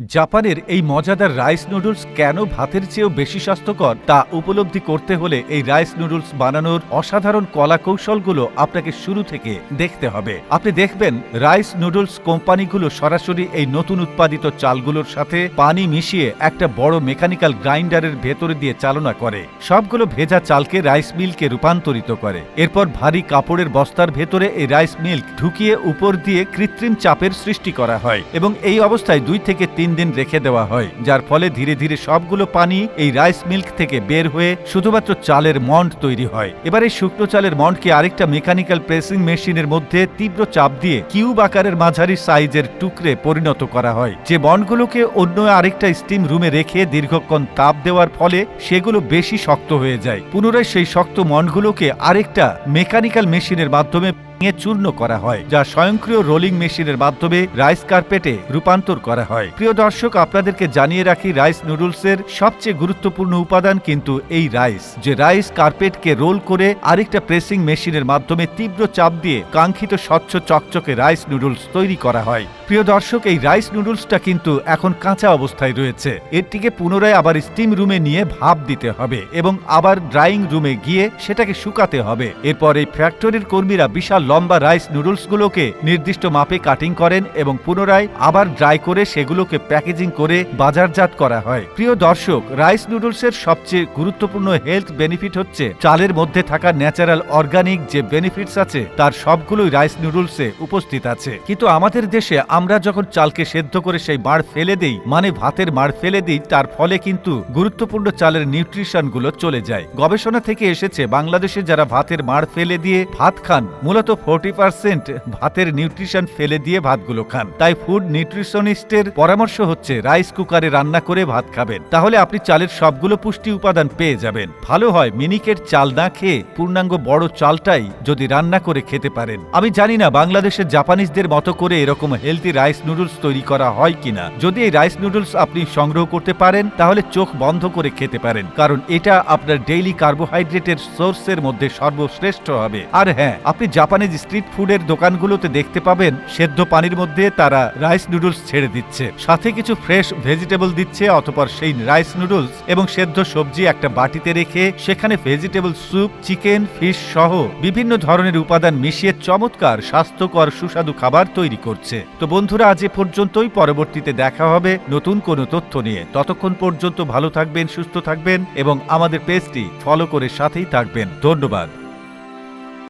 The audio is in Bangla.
জাপানের এই মজাদার রাইস নুডলস কেন ভাতের চেয়েও বেশি স্বাস্থ্যকর তা উপলব্ধি করতে হলে এই রাইস নুডলস বানানোর অসাধারণ কলা কৌশলগুলো আপনাকে শুরু থেকে দেখতে হবে। আপনি দেখবেন রাইস নুডলস কোম্পানিগুলো সরাসরি এই নতুন উৎপাদিত চালগুলোর সাথে পানি মিশিয়ে একটা বড় মেকানিক্যাল গ্রাইন্ডারের ভেতরে দিয়ে চালনা করে। সবগুলো ভেজা চালকে রাইস মিল্কে রূপান্তরিত করে। এরপর ভারী কাপড়ের বস্তার ভেতরে এই রাইস মিল্ক ঢুকিয়ে উপর দিয়ে কৃত্রিম চাপের সৃষ্টি করা হয় এবং এই অবস্থায় দুই থেকে তিন দিন রেখে দেওয়া হয়, যার ফলে ধীরে ধীরে সবগুলো পানি এই রাইস মিল্ক থেকে বের হয়ে শুধুমাত্র চালের মন্ড তৈরি হয়। এবার এই শুকনো চালের মন্ডকে আরেকটা মেকানিক্যাল প্রেসিং মেশিনের মধ্যে তীব্র চাপ দিয়ে কিউব আকারের মাঝারি সাইজের টুকরে পরিণত করা হয়। যে বন্ডগুলোকে অন্য আরেকটা স্টিম রুমে রেখে দীর্ঘক্ষণ তাপ দেওয়ার ফলে সেগুলো বেশি শক্ত হয়ে যায়। পুনরায় সেই শক্ত মন্ডগুলোকে আরেকটা মেকানিক্যাল মেশিনের মাধ্যমে ভেঙে চূর্ণ করা হয়, যা স্বয়ংক্রিয় রোলিং মেশিনের মাধ্যমে রাইস কার্পেটে রূপান্তর করা হয়। প্রিয় দর্শক, আপনাদেরকে জানিয়ে রাখি, রাইস নুডলসের সবচেয়ে গুরুত্বপূর্ণ উপাদান কিন্তু এই রাইস। যে রাইস কার্পেটকে রোল করে আরেকটা প্রেসিং মেশিনের মাধ্যমে তীব্র চাপ দিয়ে কাঙ্ক্ষিত স্বচ্ছ চকচকে রাইস নুডলস তৈরি করা হয়। প্রিয় দর্শক, এই রাইস নুডলসটা কিন্তু এখন কাঁচা অবস্থায় রয়েছে। এরটিকে পুনরায় আবার স্টিম রুমে নিয়ে ভাপ দিতে হবে এবং আবার ড্রাইং রুমে গিয়ে সেটাকে শুকাতে হবে। এরপর এই ফ্যাক্টরির কর্মীরা বিশাল লম্বা রাইস নুডলসগুলোকে নির্দিষ্ট মাপে কাটিং করেন এবং পুনরায় আবার ড্রাই করে সেগুলোকে প্যাকেজিং করে বাজারজাত করা হয়। প্রিয় দর্শক, রাইস নুডলসের সবচেয়ে গুরুত্বপূর্ণ হেলথ বেনিফিট হচ্ছে চালের মধ্যে থাকা ন্যাচারাল অর্গানিক যে বেনিফিটস আছে, তার সবগুলোই রাইস নুডলসে উপস্থিত আছে। কিন্তু আমাদের দেশে আমরা যখন চালকে সেদ্ধ করে সেই মাড় ফেলে দেই মানে ভাতের মাড় ফেলে দিই, তার ফলে কিন্তু গুরুত্বপূর্ণ চালের নিউট্রিশনগুলো চলে যায়। গবেষণা থেকে এসেছে, বাংলাদেশে যারা ভাতের মাড় ফেলে দিয়ে ভাত খান, মূলত ফোরটি পার্সেন্ট ভাতের নিউট্রিশন ফেলে দিয়ে ভাতগুলো খান। তাই ফুড নিউট্রিশনিস্টের পরামর্শ হচ্ছে রাইস কুকারে রান্না করে ভাত খাবেন। তাহলে আপনি চালের সবগুলো পুষ্টি উপাদান পেয়ে যাবেন। ভালো হয় মিনিকেট চাল না খেয়ে পূর্ণাঙ্গ বড় চালটাই যদি রান্না করে খেতে পারেন। আমি জানি না বাংলাদেশের জাপানিজদের মতো করে এরকম হেলদি রাইস নুডলস তৈরি করা হয় কিনা। যদি এই রাইস নুডলস আপনি সংগ্রহ করতে পারেন, তাহলে চোখ বন্ধ করে খেতে পারেন। কারণ এটা আপনার ডেইলি কার্বোহাইড্রেটের সোর্সের মধ্যে সর্বশ্রেষ্ঠ হবে। আর হ্যাঁ আপনি জাপানিজ স্ট্রিট ফুডের দোকানগুলোতে দেখতে পাবেন সেদ্ধ পানির মধ্যে তারা রাইস নুডলস ছেড়ে দিচ্ছে। সাথে কিছু ফ্রেশ ভেজিটেবল দিচ্ছে, অতপর সেই রাইস নুডলস এবং সেদ্ধ সবজি একটা বাটিতে রেখে সেখানে ভেজিটেবল স্যুপ চিকেন ফিশ সহ বিভিন্ন ধরনের উপাদান মিশিয়ে চমৎকার, স্বাস্থ্যকর, সুস্বাদু খাবার তৈরি করছে। তো বন্ধুরা, আজ এ পর্যন্তই। পরবর্তীতে দেখা হবে নতুন কোনো তথ্য নিয়ে। ততক্ষণ পর্যন্ত ভালো থাকবেন, সুস্থ থাকবেন এবং আমাদের পেজটি ফলো করে সাথেই থাকবেন। ধন্যবাদ।